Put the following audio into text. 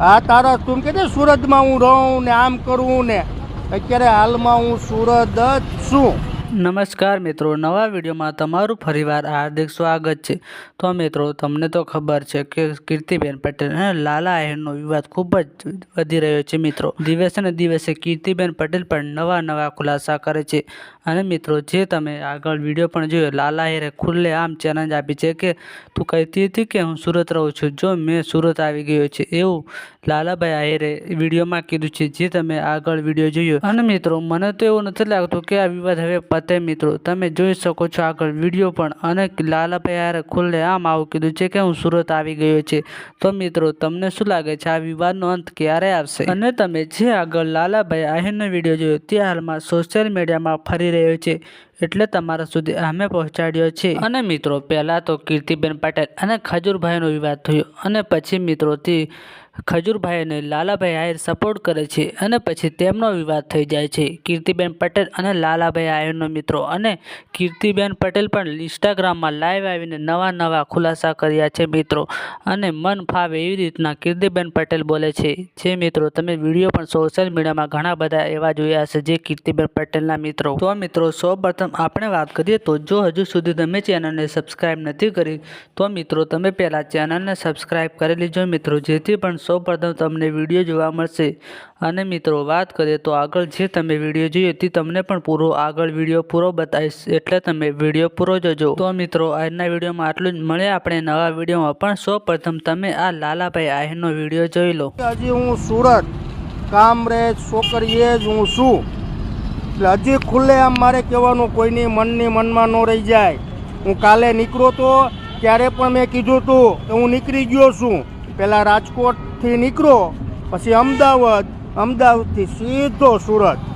આ તારા તું કે સુરતમાં હું રહું ને આમ કરું ને? અત્યારે હાલમાં હું સુરત જ છું. નમસ્કાર મિત્રો, નવા વિડીયોમાં તમારું ફરીવાર હાર્દિક સ્વાગત છે. તો મિત્રો, તમને તો ખબર છે કે કીર્તિબેન પટેલ અને લાલા આહિરનો વિવાદ ખૂબ જ વધી રહ્યો છે મિત્રો. દિવસે ને દિવસે કીર્તિબેન પટેલ પણ નવા નવા ખુલાસા કરે છે. અને મિત્રો, જે તમે આગળ વીડિયો પણ જોયો, લાલા આહિરે ખુલ્લે આમ ચેલેન્જ આપી છે કે, તું કહેતી હતી કે હું સુરત રહું છું, જો મેં સુરત આવી ગયો છે. એવું લાલાભાઈ આહિરે વિડીયોમાં કીધું છે, જે તમે આગળ વીડિયો જોયો. અને મિત્રો, મને તો એવું નથી લાગતું કે આ વિવાદ હવે પતે મિત્રો, તમે જોઈ શકો છો આગળ વીડિયો પણ અને લાલાભાઈ આહિરે ખુલ્લે આમ આવું કીધું છે કે હું સુરત આવી ગયો છે. તો મિત્રો, તમને શું લાગે છે? આ વિવાદનો અંત ક્યારે આવશે? અને તમે જે આગળ લાલાભાઈ આહિરનો વીડિયો જોયો તે હાલમાં સોશિયલ મીડિયામાં ફરી રહ્યો છે એટલે તમારા સુધી અમે પહોંચાડ્યો છે. અને મિત્રો, પહેલાં તો કીર્તિબેન પટેલ અને ખજૂરભાઈનો વિવાદ થયો અને પછી મિત્રોથી ખજૂરભાઈ અને લાલાભાઈ આયર સપોર્ટ કરે છે અને પછી તેમનો વિવાદ થઈ જાય છે. કીર્તિબેન પટેલ અને લાલાભાઈ આયરનો મિત્રો અને કીર્તિબેન પટેલ પણ ઇન્સ્ટાગ્રામમાં લાઈવ આવીને નવા નવા ખુલાસા કર્યા છે મિત્રો. અને મન ફાવે એવી રીતના કીર્તિબેન પટેલ બોલે છે, જે મિત્રો, તમે વીડિયો પણ સોશિયલ મીડિયામાં ઘણા બધા એવા જોયા હશે જે કીર્તિબેન પટેલના મિત્રો. તો મિત્રો, સૌપ્રથમ આપણે વાત કરીએ તો જો હજુ સુધી તમે ચેનલને સબસ્ક્રાઈબ નથી કરી, તો મિત્રો, તમે પહેલાં ચેનલને સબસ્ક્રાઈબ કરી લેજો મિત્રો, જેથી પણ સૌ પ્રથમ તમને વીડિયો જોવા મળશે. અને મિત્રો, વાત કરીએ તો આગળ જે તમે વીડિયો જોયો તે તમને પણ પૂરો આગળ વીડિયો પૂરો બતાવીશ. એટલે તમે વીડિયો પૂરો જોજો. તો મિત્રો, આજના વિડીયોમાં આટલું જ. મળે આપણે નવા વિડીયોમાં. પણ સૌ પ્રથમ તમે આ લાલાભાઈ આહિરનો વીડિયો જોઈ લો. હજી હું સુરત, કામરેજ છોકરીએ જ હું છું. એટલે હજી ખુલ્લે આમ મારે કહેવાનું કોઈની મનની મનમાં ન રહી જાય. હું કાલે નીકળો તો ત્યારે પણ મેં કીધું હતું કે હું નીકળી ગયો છું. પહેલાં રાજકોટથી નીકળો પછી અમદાવાદ અમદાવાદથી સીધો સુરત.